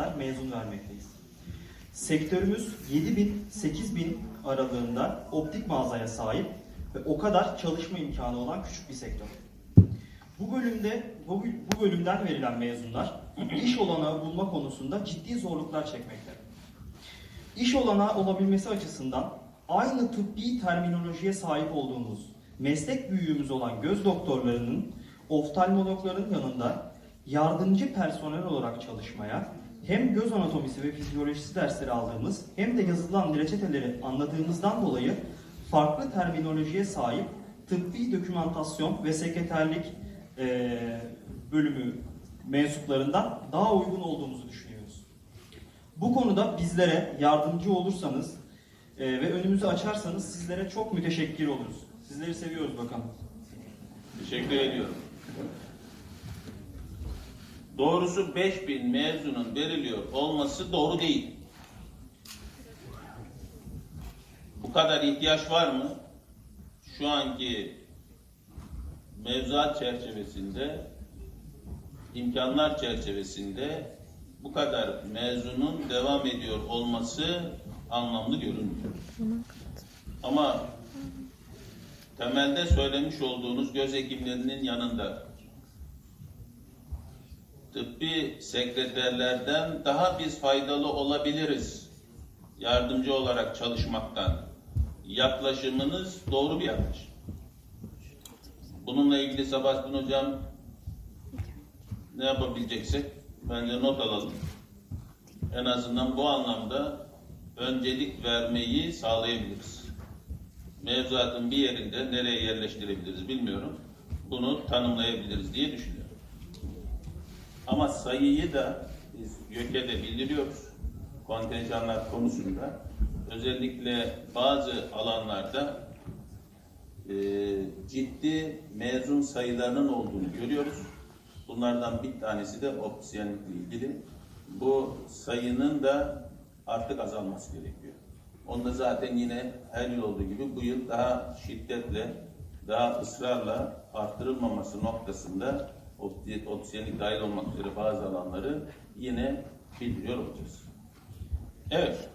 kadar mezun vermekteyiz. Sektörümüz 7000-8000 aralığında optik mağazaya sahip ve o kadar çalışma imkanı olan küçük bir sektör. Bu bölümde bu, bu bölümden verilen mezunlar iş olanağı bulma konusunda ciddi zorluklar çekmekte. İş olanağı olabilmesi açısından aynı tıbbi terminolojiye sahip olduğumuz meslek büyüğümüz olan göz doktorlarının oftalmologların yanında yardımcı personel olarak çalışmaya hem göz anatomisi ve fizyolojisi dersleri aldığımız hem de yazılan reçeteleri anladığımızdan dolayı farklı terminolojiye sahip tıbbi dokümantasyon ve sekreterlik eee, bölümü mensuplarından daha uygun olduğumuzu düşünüyoruz. Bu konuda bizlere yardımcı olursanız e, ve önümüzü açarsanız sizlere çok müteşekkir oluruz. Sizleri seviyoruz bakalım. Teşekkür ediyorum. Doğrusu 5000 mezunun veriliyor olması doğru değil. Bu kadar ihtiyaç var mı? Şu anki mevzuat çerçevesinde, imkanlar çerçevesinde bu kadar mezunun devam ediyor olması anlamlı görünmüyor. Ama temelde söylemiş olduğunuz göz hekimlerinin yanında tıbbi sekreterlerden daha biz faydalı olabiliriz yardımcı olarak çalışmaktan. Yaklaşımınız doğru bir yaklaşım. Bununla ilgili Sabahattin Hocam ne yapabileceksek bence not alalım. En azından bu anlamda öncelik vermeyi sağlayabiliriz. Mevzuatın bir yerinde nereye yerleştirebiliriz bilmiyorum. Bunu tanımlayabiliriz diye düşünüyorum. Ama sayıyı da biz YÖK'e bildiriyoruz. Kontenjanlar konusunda özellikle bazı alanlarda e, ciddi mezun sayılarının olduğunu görüyoruz. Bunlardan bir tanesi de opsiyonlikle ilgili. Bu sayının da artık azalması gerekiyor. Onda zaten yine her yıl olduğu gibi bu yıl daha şiddetle, daha ısrarla arttırılmaması noktasında opsiyonlik dahil olmak üzere bazı alanları yine bildiriyor olacağız. Evet.